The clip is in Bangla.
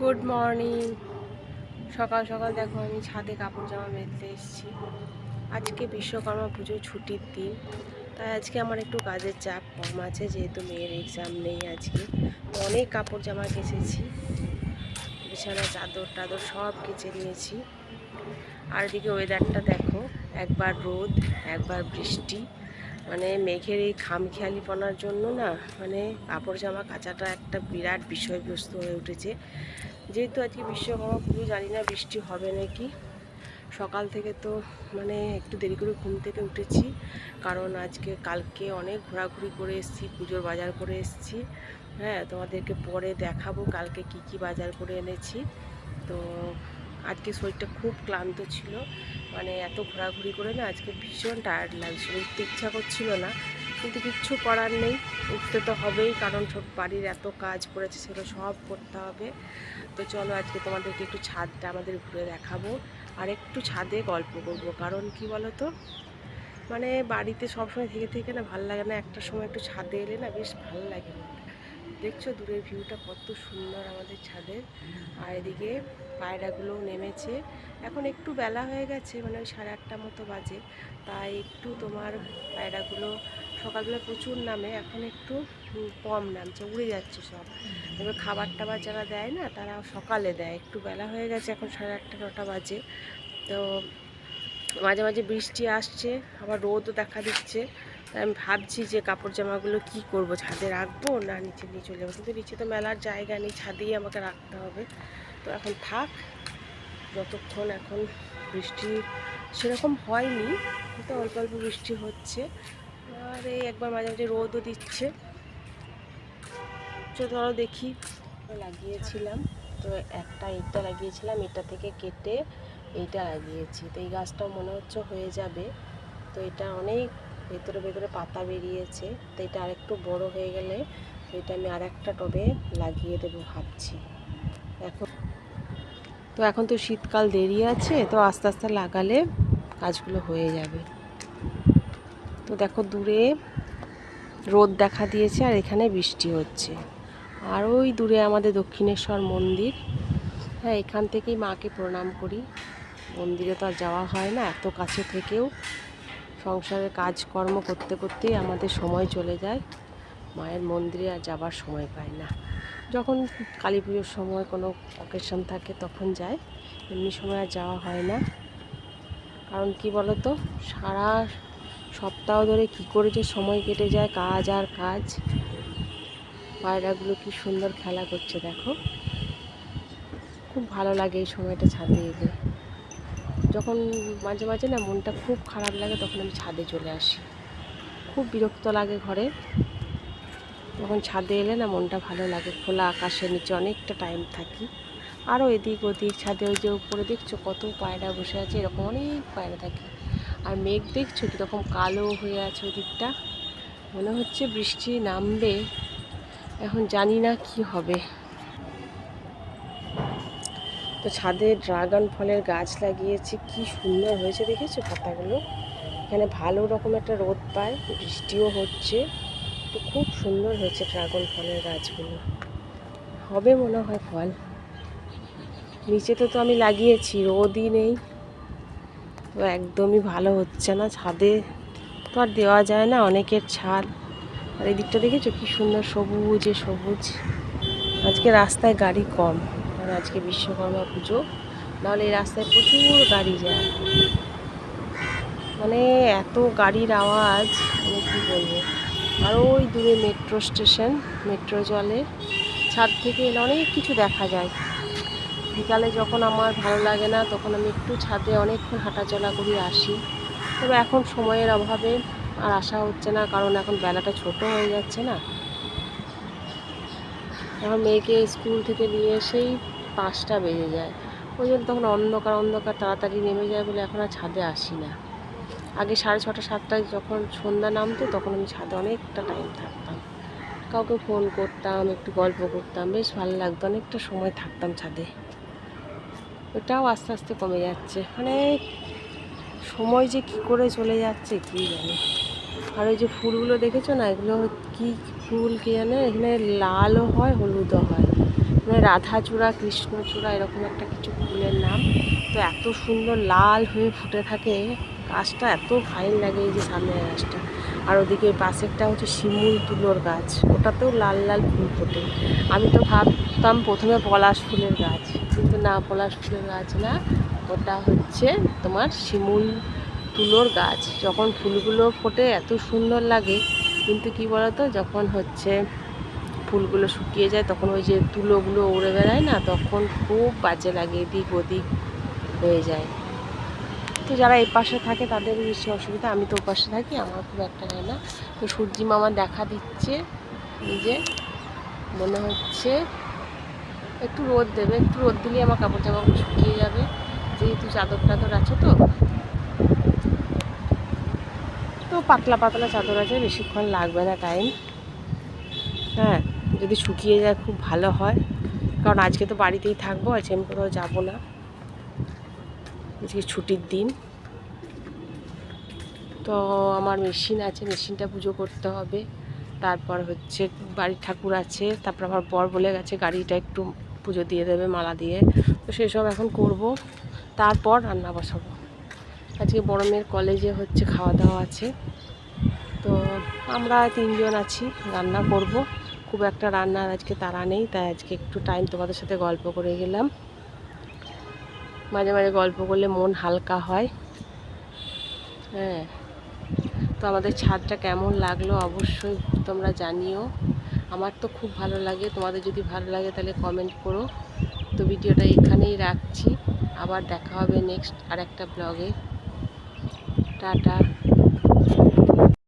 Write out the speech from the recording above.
গুড মর্নিং সকাল সকাল দেখো আমি ছাদে কাপড় জামা মেলতে এসেছি। আজকে বিশ্বকর্মা পুজোর ছুটির দিন, তাই আজকে আমার একটু কাজের চাপ কম আছে, যেহেতু মেয়ের এক্সাম নেই আজকে। অনেক কাপড় জামা কেচেছি, বিছানা, চাদর টাদর সব কেচে নিয়েছি। আর এদিকে ওয়েদারটা দেখো, একবার রোদ, একবার বৃষ্টি। মানে মেঘের এই খামখেয়ালিপনার জন্য না মানে কাপড় জামা কাচাটা একটা বিরাট বিষয়বস্তু হয়ে উঠেছে। যেহেতু আজকে বিশ্বকর্মা পুজো, জানি না বৃষ্টি হবে নাকি। সকাল থেকে তো মানে একটু দেরি করে ঘুম থেকে উঠেছি, কারণ আজকে কালকে অনেক ঘোরাঘুরি করে এসেছি, পুজোর বাজার করে এসেছি। হ্যাঁ তোমাদেরকে পরে দেখাবো কালকে কি কি বাজার করে এনেছি। তো আজকে শরীরটা খুব ক্লান্ত ছিল। মানে এত ঘোরাঘুরি করে না আজকে ভীষণ টায়ার্ড লাগছিল, উঠতে ইচ্ছা করছিল না। কিন্তু কিচ্ছু করার নেই, উঠতে তো হবেই কারণ সব বাড়ির এত কাজ পড়েছে, সেগুলো সব করতে হবে। তো চলো আজকে তোমাদেরকে একটু ছাদটা আমাদের ঘুরে দেখাবো আর একটু ছাদে গল্প করব। কারণ কি বলো তো মানে বাড়িতে সবসময় থেকে থেকে না ভালো লাগে না, একটা সময় একটু ছাদে এলে না বেশ ভালো লাগে। দেখছ দূরের ভিউটা কত সুন্দর আমাদের ছাদের। আর এদিকে পায়রাগুলোও নেমেছে। এখন একটু বেলা হয়ে গেছে মানে ওই সাড়ে আটটা মতো বাজে। তাই একটু তোমার পায়রাগুলো, সকালবেলা প্রচুর নামে, এখন একটু কম নামছে, উড়ে যাচ্ছে সব। এবার খাবার টাবার যারা দেয় না, তারা সকালে দেয়। একটু বেলা হয়ে গেছে, এখন সাড়ে আটটা, নটা বাজে। তো মাঝে মাঝে বৃষ্টি আসছে, আবার রোদও দেখা দিচ্ছে। আমি ভাবছি যে কাপড় জামাগুলো কি করব? ছাদে রাখব না নিচে নিয়ে চলে যাব? কিন্তু নিচে তো মেলার জায়গা নেই, ছাদেই আমাকে রাখতে হবে। তো এখন থাক, যতক্ষণ এখন বৃষ্টি সেরকম হয়নি, কিন্তু অল্প অল্প বৃষ্টি হচ্ছে। আর এই একবার মাঝে মাঝে রোদও দিচ্ছে। তো ধরো দেখি, লাগিয়েছিলাম। তো একটা ইটটা লাগিয়েছিলাম, এটা থেকে কেটে এইটা লাগিয়েছি। তো এই গাছটাও মনে হচ্ছে হয়ে যাবে। তো এটা অনেক ভেতরে ভেতরে পাতা বেরিয়েছে। তো এটা আরেকটু বড় হয়ে গেলে এটা আমি আর একটা টবে লাগিয়ে দেবো ভাবছি। এখন তো এখন তো শীতকাল দেরি আছে, তো আস্তে আস্তে লাগালে কাজগুলো হয়ে যাবে। তো দেখো দূরে রোদ দেখা দিয়েছে আর এখানে বৃষ্টি হচ্ছে। আর ওই দূরে আমাদের দক্ষিণেশ্বর মন্দির। হ্যাঁ এখান থেকেই মাকে প্রণাম করি। মন্দিরে তো আর যাওয়া হয় না, এত কাছে থেকেও সংসারের কাজকর্ম করতে করতেই আমাদের সময় চলে যায়। মায়ের মন্দিরে আর যাবার সময় পাই না। যখন কালী পুজোর সময় কোনো অকেশন থাকে তখন যায়। এমনি সময় আর যাওয়া হয় না। কারণ কি বলো তো সারা সপ্তাহ ধরে কি করে যে সময় কেটে যায়, কাজ আর কাজ। পায়রাগুলো কি সুন্দর খেলা করছে দেখো। খুব ভালো লাগে এই সময়টা ছাদে এলে। যখন মাঝে মাঝে না মনটা খুব খারাপ লাগে, তখন আমি ছাদে চলে আসি। খুব বিরক্ত লাগে ঘরে। তখন ছাদে এলে না মনটা ভালো লাগে, খোলা আকাশের নিচে অনেকটা টাইম থাকি। আরও এদিক ওদিক, ছাদে ওই যে উপরে দেখছ কত পায়রা বসে আছে, এরকম অনেক পায়রা থাকে। আর মেঘ দেখছ কীরকম কালো হয়ে আছে ওই মনে হচ্ছে বৃষ্টি নামবে। এখন জানি না কি হবে। তো ছাদে ড্রাগন ফলের গাছ লাগিয়েছি, কি সুন্দর হয়েছে দেখেছ পাতাগুলো? এখানে ভালো রকম একটা রোদ পায়, বৃষ্টিও হচ্ছে, তো খুব সুন্দর হয়েছে ড্রাগন ফলের গাছগুলো। হবে মনে হয় ফল। নিচেতে তো আমি লাগিয়েছি, রোদই নেই। তো একদমই ভালো হচ্ছে না ছাদে। তো আর দেওয়া যায় না অনেকের ছাদ। আর এই দিকটা দেখেছ কি সুন্দর সবুজে সবুজ। আজকে রাস্তায় গাড়ি কম। কারণ আজকে বিশ্বকর্মা পুজো। নাহলে এই রাস্তায় প্রচুর গাড়ি যায়। মানে এত গাড়ির আওয়াজ, আমি কী বলব? আর ওই দূরে মেট্রো স্টেশন, মেট্রো জলে। ছাদ থেকে এলে অনেক কিছু দেখা যায়। বিকালে যখন আমার ভালো লাগে না, তখন আমি একটু ছাদে অনেকক্ষণ হাঁটাচলা করি, আসি। তবে এখন সময়ের অভাবে আর আসা হচ্ছে না, কারণ এখন বেলাটা ছোট হয়ে যাচ্ছে না। এখন মেয়েকে স্কুল থেকে নিয়ে এসেই পাঁচটা বেজে যায়। ওই জন্য তখন অন্ধকার অন্ধকার তাড়াতাড়ি নেমে যায় বলে এখন আর ছাদে আসি না। আগে সাড়ে ছটা, সাতটায় যখন সন্ধ্যা নামতো তখন আমি ছাদে অনেকটা টাইম থাকতাম। কাউকে ফোন করতাম, একটু গল্প করতাম, বেশ ভালো লাগতো, অনেকটা সময় থাকতাম ছাদে। ওটাও আস্তে আস্তে কমে যাচ্ছে। মানে সময় যে কি করে চলে যাচ্ছে কি জানি। আর ওই যে ফুলগুলো দেখেছ না? এগুলো কি ফুল কি জানে? এখানে লালও হয়, হলুদও হয়। মানে রাধাচূড়া, কৃষ্ণচূড়া এরকম একটা কিছু ফুলের নাম। তো এত সুন্দর লাল হয়ে ফুটে থাকে। গাছটা এত ফাইন লাগে এই যে সামনে গাছটা। আর ওদিকে পাশেরটা হচ্ছে শিমুল তুলোর গাছ। ওটাতেও লাল লাল ফুল ফোটে। আমি তো ভাবতাম প্রথমে পলাশ ফুলের গাছ, কিন্তু না, পলাশ ফুলের গাছ না। ওটা হচ্ছে তোমার শিমুল তুলোর গাছ। যখন ফুলগুলো ফোটে এত সুন্দর লাগে। কিন্তু কি বলতো? যখন হচ্ছে ফুলগুলো শুকিয়ে যায়, তখন ওই যে তুলোগুলো উড়ে বেড়ায় না, তখন খুব বাজে লাগে, এদিক ওদিক হয়ে যায়। তো যারা এই পাশে থাকে তাদের বেশি অসুবিধা, আমি তো ও পাশে থাকি, আমার খুব একটা হয় না। তো সূর্যি মামা দেখা দিচ্ছে নিজে মনে হচ্ছে একটু রোদ দেবে, একটু রোদ দিলেই আমার কাপড় জামাগুলো শুকিয়ে যাবে। যেহেতু চাদর টাদর আছে তো। তো পাতলা পাতলা চাদর আছে, বেশিক্ষণ লাগবে না টাইম হ্যাঁ। যদি শুকিয়ে যায় খুব ভালো হয়। কারণ আজকে তো বাড়িতেই থাকব, আজকে আমি কোথাও যাব না। আজকে ছুটির দিন। তো আমার মেশিন আছে, মেশিনটা পুজো করতে হবে। তারপর হচ্ছে বাড়ির ঠাকুর আছে, তারপর আমার বর বলে গেছে গাড়িটা একটু পুজো দিয়ে দেবে, মালা দিয়ে। তো সেসব এখন করব, তারপর রান্না বসাবো। আজকে বড় মেয়ের কলেজে হচ্ছে খাওয়া দাওয়া আছে। তো আমরা তিনজন আছি, রান্না করব। খুব একটা রান্নার আজকে তারা নেই, তাই আজকে একটু টাইম তোমাদের সাথে গল্প করে গেলাম। মাঝে মাঝে গল্প করলে মন হালকা হয়। হ্যাঁ তো আমাদের ছাদটা কেমন লাগল অবশ্যই তোমরা জানিও। আমার তো খুব ভালো লাগে, তোমাদের যদি ভালো লাগে তাহলে কমেন্ট করো। তো ভিডিওটা এখানেই রাখছি, আবার দেখা হবে নেক্সট আর একটা ব্লগে টাটা।